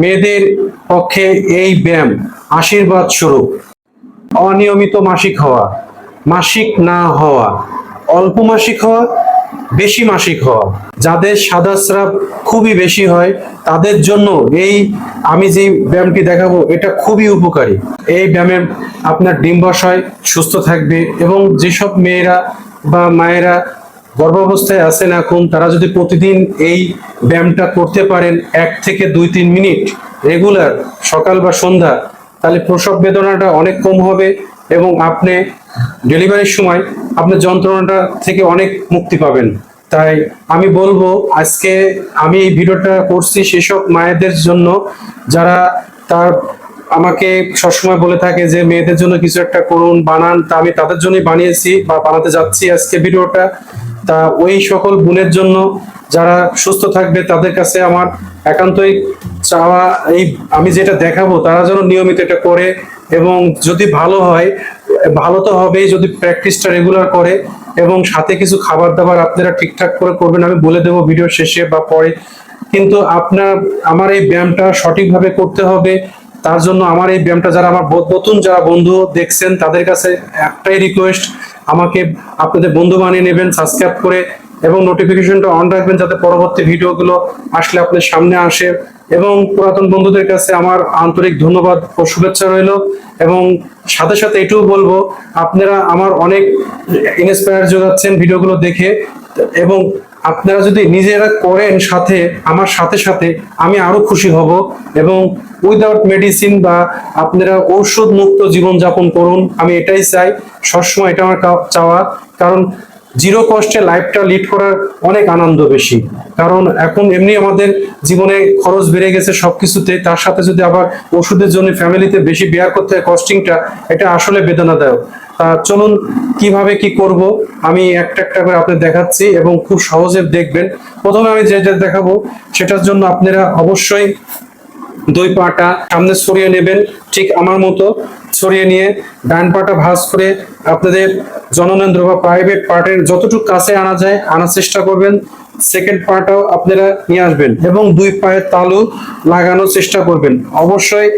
মেয়েদের পক্ষে এই ব্যায়াম আশীর্বাদ স্বরূপ। অনিয়মিত মাসিক হওয়া, মাসিক না হওয়া, অল্প মাসিক হওয়া, বেশি মাসিক হওয়া। যাদের সাদা স্রাব খুবই বেশি হয়, তাদের জন্য এই আমি যে ব্যায়ামটি দেখাবো, এটা খুবই উপকারী। এই ব্যায়ামে আপনার ডিম্বাশয় সুস্থ থাকবে এবং যেসব মেয়েরা বা মায়েরা গর্ভাবস্থায় আছেন এখন, তারা যদি প্রতিদিন এই ব্যায়ামটা করতে পারেন এক থেকে দুই তিন মিনিট রেগুলার, সকাল বা সন্ধ্যা, তাহলে প্রসব বেদনাটা অনেক কম হবে এবং আপনি ডেলিভারির সময় আপনার যন্ত্রণাটা থেকে অনেক মুক্তি পাবেন। তাই আমি বলব, আজকে আমি এই ভিডিওটা করছি সেসব মায়েদের জন্য, যারা তার আমাকে সবসময় বলে থাকে যে, মেয়েদের জন্য কিছু একটা করুন, বানান। তা আমি তাদের জন্যই বানিয়েছি বা বানাতে যাচ্ছি আজকে ভিডিওটা। তা ওই সকল বোনের জন্য যারা সুস্থ থাকবে, তাদের কাছে আমার একান্তই চাওয়া এই আমি যেটা দেখাবো, তারা যেন নিয়মিত এটা করে এবং যদি ভালো হয়, ভালো তো হবেই যদি প্র্যাকটিসটা রেগুলার করে এবং সাথে কিছু খাবার দাবার আপনারা ঠিকঠাক করে করবেন, আমি বলে দেবো ভিডিও শেষে বা পরে। কিন্তু আপনার, আমার এই ব্যায়ামটা সঠিকভাবে করতে হবে। তার জন্য আমার এই ব্যায়ামটা যারা আমার নতুন যারা বন্ধু দেখছেন, তাদের কাছে একটাই রিকোয়েস্ট আমাকে আপনাদের বন্ধু বানিয়ে নেবেন সাবস্ক্রাইব করে এবং নোটিফিকেশনটা অন রাখবেন যাতে পরবর্তী ভিডিওগুলো আসলে আপনার সামনে আসে। এবং পুরাতন বন্ধুদের কাছে আমার আন্তরিক ধন্যবাদ ও শুভেচ্ছা রইল। এবং সাথে সাথে এটুকু বলব, আপনারা আমার অনেক ইন্সপায়ার যোগাচ্ছেন ভিডিওগুলো দেখে। এবং আপনারা যদি নিজেরা করেন সাথে, আমার সাথে সাথে, আমি আরও খুশি হব এবং উইদাউট মেডিসিন বা আপনারা ঔষধ মুক্ত জীবন যাপন করুন, আমি এটাই চাই। সবসময় এটা আমার চাওয়া। কারণ জিরো কস্টে লাইফটা লিড করার অনেক আনন্দ বেশি। কারণ এখন এমনি আমাদের জীবনে খরচ বেড়ে গেছে সব কিছুতে তার সাথে যদি আবার ওষুধের জন্য ফ্যামিলিতে বেশি বেয়ার করতে হয় কস্টিংটা এটা আসলে বেদনাদায়ক। চলুন কীভাবে কি করব? আমি একটা একটা করে আপনাদের দেখাচ্ছি এবং খুব সহজে দেখবেন। প্রথমে আমি যেটা দেখাবো, সেটার জন্য আপনারা অবশ্যই দুই পাটা সামনে সরিয়ে নেবেন। ঠিক আমার মতো সরিয়ে নিয়ে ডান পাটা ভাঁজ করে আপনাদের জননেন্দ্র বা প্রাইভেট পার্টের যতটুকু কাছে আনা যায়, আনার চেষ্টা করবেন। সেকেন্ড পাটাও আপনারা নিয়ে আসবেন এবং দুই পায়ের তালু লাগানোর চেষ্টা করবেন। অবশ্যই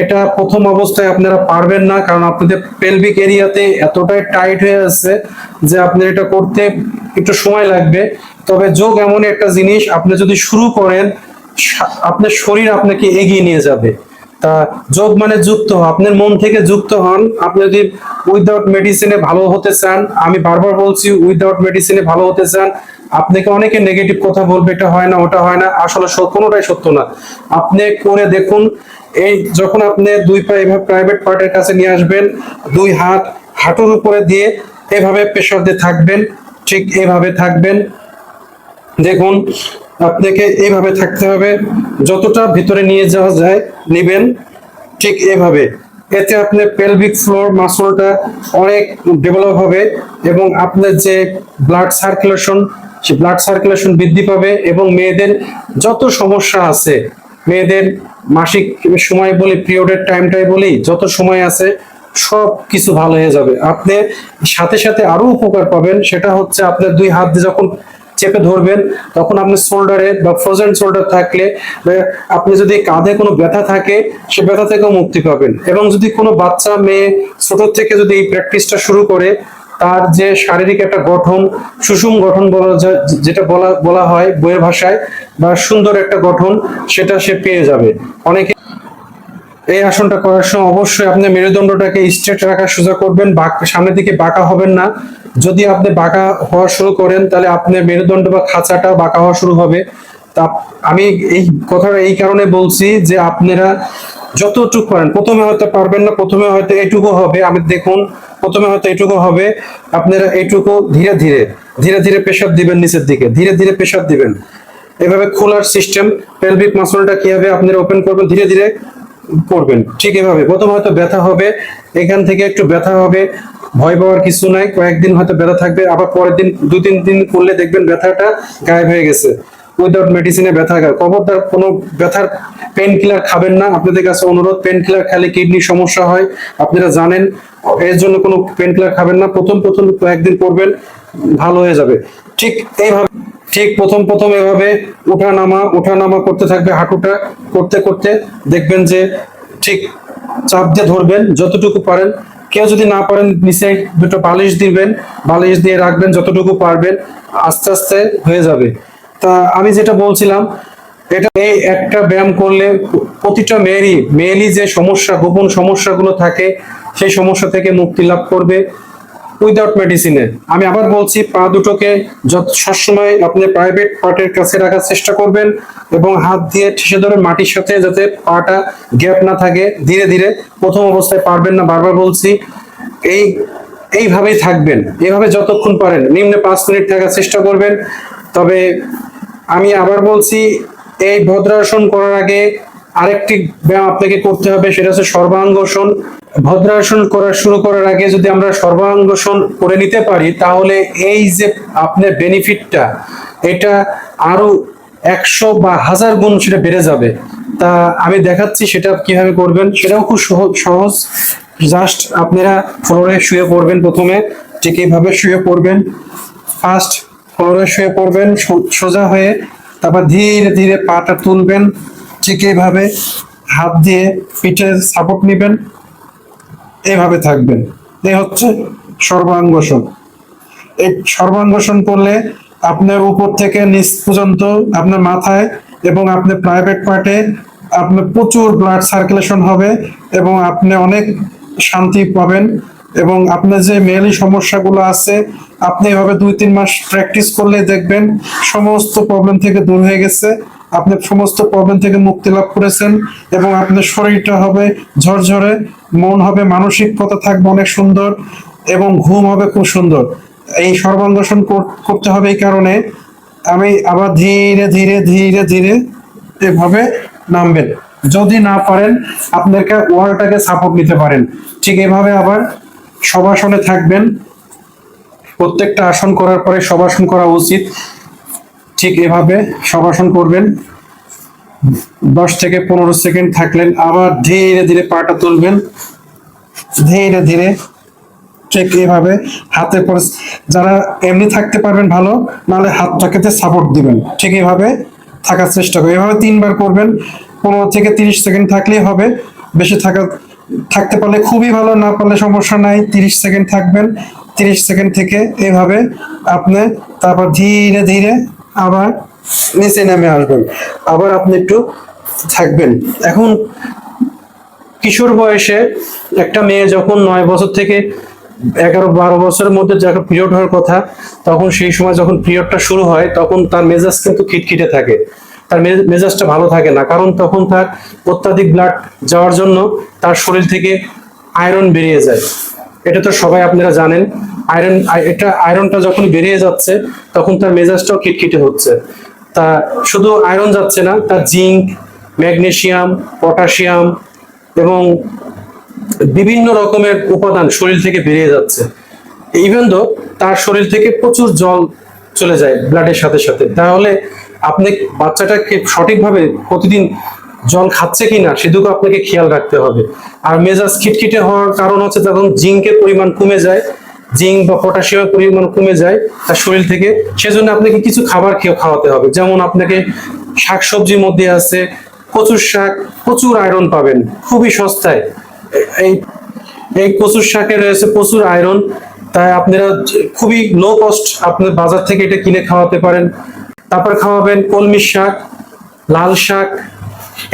এটা প্রথম অবস্থায় আপনারা পারবেন না, কারণ আপনাদের পেলভিক এরিয়াতে এতটাই টাইট হয়ে আছে যে আপনার এটা করতে একটু সময় লাগবে। তবে যোগ এমন একটা জিনিস, আপনি যদি শুরু করেন আপনার শরীর আপনাকে এগিয়ে নিয়ে যাবে। তা যোগ মানে যুক্ত। আপনার মন থেকে যুক্ত হন। আপনি যদি উইদাউট মেডিসিনে ভালো হতে চান, আমি বারবার বলছি উইদাউট মেডিসিনে ভালো হতে চান আপনাকে অনেকে নেগেটিভ কথা বলবে, এটা হয় না, ওটা হয় না, আসলে কোনোটাই সত্য না। আপনি করে দেখুন, এই যখন আপনি দুই পা এভাবে প্রাইভেট পার্টের কাছে নিয়ে আসবেন, দুই হাত হাঁটুর উপরে দিয়ে এভাবে প্রেশার দিয়ে থাকবেন, ঠিক এভাবে থাকবেন। দেখুন, আপনাকে এভাবে থাকতে হবে, যতটা ভিতরে নিয়ে যাওয়া যায়, নেবেন, ঠিক এভাবে। এতে আপনার পেলভিক ফ্লোর মাসলটা অনেক ডেভেলপ হবে এবং আপনার যে ব্লাড সার্কুলেশন সে ব্লাড সার্কুলেশন বৃদ্ধি পাবে এবং মেয়েদের যত সমস্যা আছে, মেয়েদের মাসিক সময় বলি পিরিয়ডের টাইমটাই বলি, যত সময় আছে সব কিছু ভালো হয়ে যাবে। আপনি সাথে সাথে আরও উপকার পাবেন, সেটা হচ্ছে আপনার দুই হাত দিয়ে যখন চেপে ধরবেন, তখন আপনি শোল্ডারে বা ফ্রোজেন শোল্ডার থাকলে আপনি যদি কাঁধে কোনো ব্যথা থাকে, সে ব্যথা থেকেও মুক্তি পাবেন। এবং যদি কোনো বাচ্চা, মেয়ে ছোট থেকে যদি এই প্র্যাকটিসটা শুরু করে তার যে শারীরিক একটা গঠন, সুষম গঠন বলা যেটা বলা বলা হয় বইয়ের ভাষায়, বা সুন্দর একটা গঠন, সেটা সে পেয়ে যাবে। অনেকে এই আসনটা করার সময় অবশ্যই আপনি মেরুদণ্ডটাকে স্ট্রেট রাখার সোজা করবেন সামনের দিকে বাঁকা হবেন না। যদি আপনি বাঁকা হওয়া শুরু করেন, তাহলে আপনার মেরুদণ্ড বা খাঁচাটা বাঁকা হওয়া শুরু হবে। তা আমি এই কথাটা এই কারণে বলছি যে আপনারা যতটুকু পারেন, প্রথমে হয়তো পারবেন না, প্রথমে হয়তো এইটুকু হবে। আমি দেখুন প্রথমে হয়তো এইটুকু হবে, আপনারা এইটুকু ধীরে ধীরে ধীরে ধীরে প্রেশার দিবেন নিচের দিকে, ধীরে ধীরে প্রেশার দিবেন। এভাবে খোলার সিস্টেম পেলভিক মাসলটা কীভাবে আপনারা ওপেন করবেন, ধীরে ধীরে করবেন, ঠিক এভাবে। প্রথম হয়তো ব্যথা হবে, এখান থেকে একটু ব্যথা হবে, ভয় পাওয়ার কিছু নাই, কয়েকদিন হয়তো ব্যথা থাকবে, আবার পরের দিন দু তিন দিন করলে দেখবেন ব্যথাটা গায়েব হয়ে গেছে। উইদাউট মেডিসিনে ব্যথা গায়ে খবরদার কোনো ব্যথার পেন কিলার খাবেন না। আপনাদের কাছে অনুরোধ পেন কিলার খেলে কিডনির সমস্যা হয়। আপনারা জানেন, এর জন্য কোনো পেন কিলার খাবেন না। প্রথম প্রথম কয়েকদিন করবেন ভালো হয়ে যাবে। ঠিক এইভাবে, ঠিক প্রথম প্রথম এভাবে উঠা নামা উঠা নামা করতে থাকবে হাঁটুটা। করতে করতে দেখবেন যে ঠিক চাপ দিয়ে ধরবেন, যতটুকু পারেন। কেউ যদি না পারেন, নিচে দুটো বালিশ দিবেন, বালিশ দিয়ে রাখবেন, যতটুকু পারবেন, আস্তে আস্তে হয়ে যাবে। তা আমি যেটা বলছিলাম, এটা এই একটা ব্যায়াম করলে প্রতিটা মেয়েরই মেয়েরই যে সমস্যা, গোপন সমস্যাগুলো থাকে, সেই সমস্যা থেকে মুক্তি লাভ করবে উইদাউট মেডিসিনে আমি আবার বলছি, পা দুটোকে যত, সবসময় আপনি প্রাইভেট পার্টের কাছে রাখার চেষ্টা করবেন এবং হাত দিয়ে ঠেসে ধরে মাটির সাথে যাতে পাটা গ্যাপ না থাকে, ধীরে ধীরে প্রথম অবস্থায় পারবেন না। বারবার বলছি, এই, এইভাবেই থাকবেন। এভাবে যতক্ষণ পারেন, নিম্নে পাঁচ মিনিট থাকার চেষ্টা করবেন। তবে আমি আবার বলছি, এই ভদ্রাসন করার আগে আরেকটি ব্যায়াম আপনাকে করতে হবে, সেটা হচ্ছে সর্বাঙ্গসন। ভদ্রাসন করা শুরু করার আগে যদি আমরা সর্বাঙ্গসন করে নিতে পারি, তাহলে এই যে আপনার বেনিফিটটা এটা আরও একশো বা হাজার গুণ সেটা বেড়ে যাবে। তা আমি দেখাচ্ছি সেটা কীভাবে করবেন, সেটাও খুব সহজ। জাস্ট আপনারা ফ্লোরে শুয়ে পড়বেন প্রথমে, ঠিক এইভাবে শুয়ে পড়বেন। ফার্স্ট ফ্লোরে শুয়ে পড়বেন সোজা হয়ে তারপর ধীরে ধীরে পাটা তুলবেন, ঠিক এইভাবে হাত দিয়ে পিঠে সাপোর্ট নেবেন, এইভাবে থাকবেন। এই হচ্ছে সর্বাঙ্গসন এই সর্বাঙ্গসন করলে আপনার উপর থেকে নিচ পর্যন্ত আপনার মাথায় এবং আপনার প্রাইভেট পার্টে আপনার প্রচুর ব্লাড সার্কুলেশন হবে এবং আপনি অনেক শান্তি পাবেন। এবং আপনার যে মেয়েলি সমস্যাগুলো আছে, আপনি এভাবে দুই, তিন মাস প্র্যাকটিস করলে দেখবেন সমস্ত প্রবলেম থেকে দূর হয়ে গেছে। আপনি সমস্ত প্রবলেম থেকে মুক্তি লাভ করেছেন এবং আপনার শরীরটা হবে ঝরঝরে, মন হবে মানসিকতা থাকবে অনেক সুন্দর এবং ঘুম হবে খুব সুন্দর। এই সর্বাঙ্গসন করতে হবে এই কারণে আমি আবার ধীরে ধীরে ধীরে ধীরে এভাবে নামবেন। যদি না পারেন, আপনাকে ওয়ালটাকে সাপোর্ট নিতে পারেন। ঠিক এভাবে আবার সবাসনে থাকবেন। প্রত্যেকটা আসন করার পরে সবাসন করা উচিত। ঠিক এভাবে সবাসন করবেন। দশ থেকে পনেরো সেকেন্ড থাকলেন। আবার ধীরে ধীরে পাটা তুলবেন। ধীরে ধীরে ঠিক এভাবে হাতে পরে যারা এমনি থাকতে পারবেন ভালো, নাহলে হাতটাকে সাপোর্ট দিবেন। ঠিক এভাবে থাকার চেষ্টা করবেন। এভাবে তিনবার করবেন। পনেরো থেকে তিরিশ সেকেন্ড থাকলেই হবে। বেশি থাকা থাকতে পারলে খুবই ভালো, না পারলে সমস্যা নাই। তিরিশ সেকেন্ড থাকবেন। তিরিশ সেকেন্ড থেকে এভাবে আপনি তারপর ধীরে ধীরে আবার নিচে নেমে আসবেন। আবার আপনি একটু থাকবেন। এখন কিশোর বয়সে একটা মেয়ে যখন নয় বছর থেকে এগারো বারো বছরের মধ্যে যখন পিরিয়ড হওয়ার কথা, তখন সেই সময় যখন পিরিয়ডটা শুরু হয়, তখন তার মেজাজ কিন্তু খিটখিটে থাকে। তার মেজাজটা ভালো থাকে না। কারণ তখন তার অত্যাধিক ব্লাড যাওয়ার জন্য তার শরীর থেকে আয়রন বেরিয়ে যায়। এটা তো সবাই আপনারা জানেন। আয়রন এটা আয়রনটা যখন বেরিয়ে যাচ্ছে, তখন তার মেজাজটাও খিটখিটে হচ্ছে। তা শুধু আয়রন যাচ্ছে না, তার জিঙ্ক ম্যাগনেশিয়াম পটাশিয়াম এবং বিভিন্ন রকমের উপাদান শরীর থেকে বেরিয়ে যাচ্ছে। ইভেন দো তার শরীর থেকে প্রচুর জল চলে যায় ব্লাডের সাথে সাথে। তাহলে আপনি বাচ্চাটাকে সঠিকভাবে প্রতিদিন জল খাচ্ছে কিনা সেদিকে আপনাকে খেয়াল রাখতে হবে। আর মেজাজ খিটখিটে হওয়ার কারণ হচ্ছে যখন জিঙ্কের পরিমাণ কমে যায়, জিঙ্ক বা পটাশিয়ামের পরিমাণ কমে যায় তার শরীর থেকে, সেজন্য আপনাকে কিছু খাবার খেয়ে খাওয়াতে হবে। যেমন আপনাকে শাকসবজির মধ্যে আছে কচুর শাক প্রচুর আয়রন পাবেন, খুবই সস্তায়। এই এই কচুর শাকে রয়েছে প্রচুর আয়রন, তাই আপনারা খুবই লো কস্ট আপনার বাজার থেকে এটা কিনে খাওয়াতে পারেন। তারপর খাওয়াবেন কলমি শাক, লাল শাক।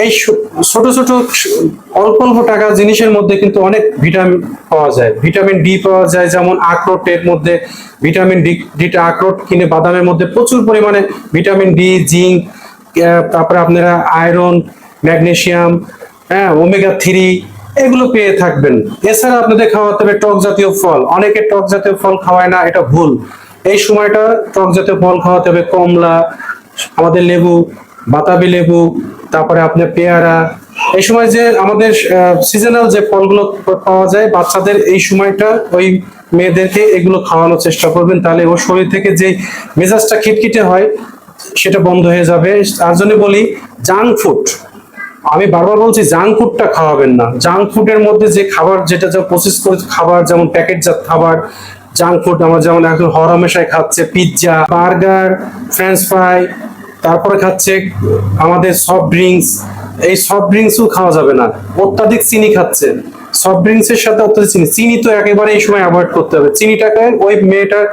এই ছোট ছোট অল্প অল্প টাকা জিনিসের মধ্যে কিন্তু অনেক ভিটামিন পাওয়া যায়। ভিটামিন ডি পাওয়া যায়, যেমন আখরোটের মধ্যে ভিটামিন ডি, ডিটা আখরোট কিনে বাদামের মধ্যে প্রচুর পরিমাণে ভিটামিন ডি, জিঙ্ক তারপরে আপনারা আয়রন, ম্যাগনেশিয়াম হ্যাঁ ওমেগা থ্রি এগুলো পেয়ে থাকবেন। এছাড়া আপনাদের খাওয়াতে হবে টক জাতীয় ফল। অনেকে টক জাতীয় ফল খাওয়ায় না, এটা ভুল। এই সময়টা টক জাতীয় ফল খাওয়াতে হবে, কমলা, আমাদের লেবু, বাতাবি লেবু, তারপরে আপনার পেয়ারা। এই সময় যে আমাদের সিজনাল যে ফলগুলো পাওয়া যায়, বাচ্চাদের এই সময়টা ওই মেয়েদেরকে এগুলো খাওয়ানোর চেষ্টা করবেন, তাহলে ওর শরীর থেকে যে মেজাজটা খিটখিটে হয়, সেটা বন্ধ হয়ে যাবে। তার জন্য বলি জাঙ্ক ফুড আমি বারবার বলছি জাঙ্ক ফুডটা খাওয়াবেন না। জাঙ্ক ফুডের মধ্যে যে খাবার, যেটা যা প্রসেস করে, খাবার যেমন প্যাকেটজাত খাবার জাঙ্ক ফুড আমরা যেমন এখন হরমেশায় খাচ্ছে পিৎজা বার্গার ফ্রেঞ্চ ফ্রাই তারপরে খাচ্ছে আমাদের সফট ড্রিঙ্কস এই সফট ড্রিঙ্কসও খাওয়া যাবে না। অত্যাধিক চিনি খাচ্ছে। সফট ড্রিঙ্কস এর সাথে অত্যাধিক চিনি। চিনি তো একেবারে এই সময় অ্যাভয়েড করতে হবে। চিনিটাকে ওই মেয়েটার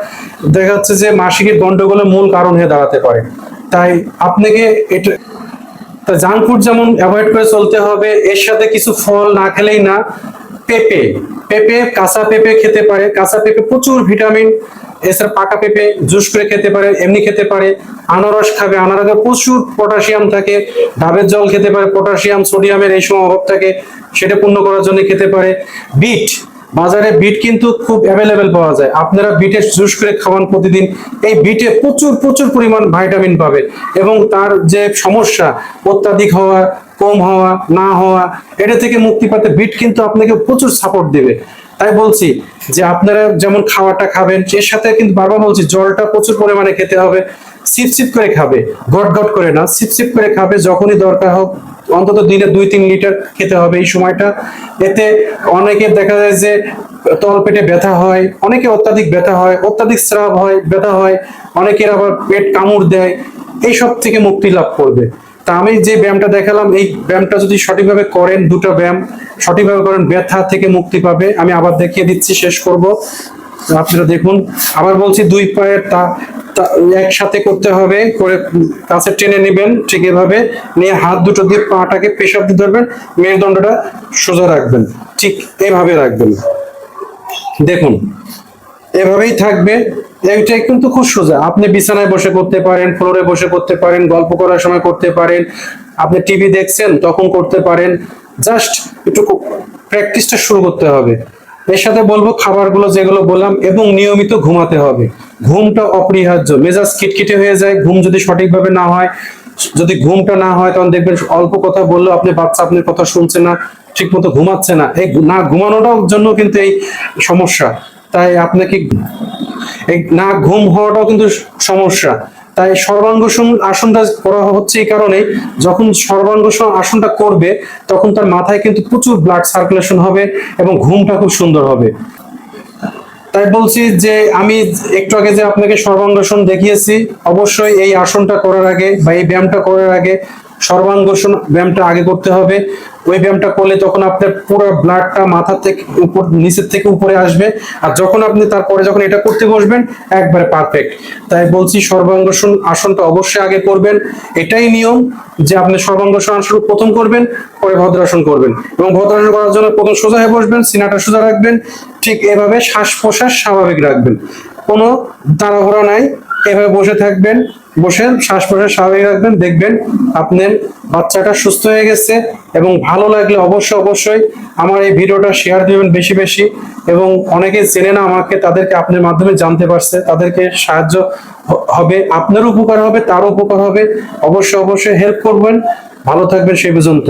দেখা যাচ্ছে যে মাসিকের গন্ডগোলের মূল কারণ হয়ে দাঁড়াতে পারে। তাই আপনাকে এটা তা জাঙ্ক ফুড যেমন অ্যাভয়েড করে চলতে হবে, এর সাথে কিছু ফল না খেলেই না। পেঁপে পেঁপে, কাঁচা পেঁপে খেতে পারে। কাঁচা পেঁপে প্রচুর ভিটামিন, এছাড়া পাকা পেঁপে জুস করে খেতে পারে, এমনি খেতে পারে। আনারস খাবে, আনারসে প্রচুর পটাশিয়াম থাকে, ডাবের জল খেতে পারে, পটাশিয়াম, সোডিয়ামের এই সময় অভাব থাকে, সেটা পূর্ণ করার জন্য খেতে পারে। বিট বাজারে বিট কিন্তু খুব অ্যাভেলেবেল পাওয়া যায়। আপনারা বিটের জুস করে খাওয়ান প্রতিদিন। এই বিটে প্রচুর প্রচুর পরিমাণ ভাইটামিন পাবে এবং তার যে সমস্যা, অত্যাধিক হওয়া, কম হওয়া, না হওয়া, এটা থেকে মুক্তি পাতে বিট কিন্তু আপনাকে প্রচুর সাপোর্ট দেবে। তাই বলছি যে আপনারা যেমন খাওয়াটা খাবেন, এর সাথে কিন্তু বারবার বলছি, জলটা প্রচুর পরিমাণে খেতে হবে। সিপ সিপ করে খাবে। গট গট করে না সিপ সিপ করে খাবে, যখনই দরকার হোক অন্তত দিনে দুই, তিন লিটার খেতে হবে এই সময়টা। এতে অনেকের দেখা যায় যে তল পেটে ব্যথা হয়, অনেকে অত্যাধিক ব্যথা হয়, অত্যাধিক স্রাব হয়, ব্যথা হয়, অনেকের আবার পেট কামড় দেয়, এইসব থেকে মুক্তি লাভ করবে। তা আমি যে ব্যায়ামটা দেখালাম, এই ব্যায়ামটা যদি সঠিকভাবে করেন দুটো ব্যায়াম, সঠিকভাবে করেন, ব্যথা থেকে মুক্তি পাবে, আমি আবার দেখিয়ে দিচ্ছি, শেষ করব। আপনারা দেখুন। আবার বলছি দুই পায়ের তা একসাথে করতে হবে, করে কাছে টেনে নেবেন ঠিক এভাবে। নিয়ে হাত দুটো দিয়ে পাটাকে পেশাব দিয়ে ধরবেন মেরুদণ্ডটা সোজা রাখবেন, ঠিক এভাবে রাখবেন। দেখুন, এভাবেই থাকবে। এইটাই কিন্তু খুব সোজা। আপনি বিছানায় বসে করতে পারেন ফ্লোরে বসে করতে পারেন, গল্প করার সময় করতে পারেন, আপনি টিভি দেখছেন, তখন করতে পারেন। জাস্ট একটু প্র্যাকটিসটা শুরু করতে হবে। এর সাথে বলব খাবারগুলো যেগুলো বললাম, এবং নিয়মিত ঘুমাতে হবে। ঘুমটা অপরিহার্য। মেজাজ খিটখিটে হয়ে যায়, ঘুম যদি সঠিকভাবে না হয়, যদি ঘুমটা না হয়, তখন দেখবেন অল্প কথা বললেও আপনি বাচ্চা আপনার কথা শুনছে না ঠিক মতো ঘুমাচ্ছে না। এই না ঘুমানোটার জন্য কিন্তু এই সমস্যা। তাই আপনাকে এই না ঘুম হওয়াটাও কিন্তু সমস্যা। তাই সর্বাঙ্গসন আসনটা করা হচ্ছে এই কারণে যখন সর্বাঙ্গসন আসনটা করবে, তখন তার মাথায় কিন্তু প্রচুর ব্লাড সার্কুলেশন হবে এবং ঘুমটা খুব সুন্দর হবে। তাই বলছি যে আমি একটু আগে যে আপনাকে সর্বাঙ্গসন দেখিয়েছি, অবশ্যই এই আসনটা করার আগে বা এই ব্যায়ামটা করার আগে সর্বাঙ্গসন ব্যায়ামটা আগে করতে হবে। ওই ব্যায়ামটা করলে তখন আপনার পুরো ব্লাডটা মাথা থেকে উপর, নিচের থেকে উপরে আসবে। আর যখন আপনি তারপরে যখন এটা করতে বসবেন, একবারে পারফেক্ট তাই বলছি সর্বাঙ্গসন আসনটা অবশ্যই আগে করবেন। এটাই নিয়ম যে আপনি সর্বাঙ্গসন আসন প্রথম করবেন, পরে ভদ্রাসন করবেন। এবং ভদ্রাসন করার জন্য প্রথম সোজা হয়ে বসবেন, সিনাটা সোজা রাখবেন, ঠিক এভাবে শ্বাস প্রশ্বাস স্বাভাবিক রাখবেন। কোনো তাড়াহুড়া নাই। এভাবে বসে থাকবেন বসে শ্বাস প্রশ্বাস স্বাভাবিক রাখবেন, দেখবেন আপনার বাচ্চাটা সুস্থ হয়ে গেছে এবং ভালো লাগলে অবশ্যই অবশ্যই আমার এই ভিডিওটা শেয়ার দিবেন বেশি বেশি এবং অনেকে চেনে না আমাকে, তাদেরকে আপনার মাধ্যমে জানতে পারছে, তাদেরকে সাহায্য হবে, আপনারও উপকার হবে, তারও উপকার হবে। অবশ্যই অবশ্যই হেল্প করবেন। ভালো থাকবেন সেই পর্যন্ত।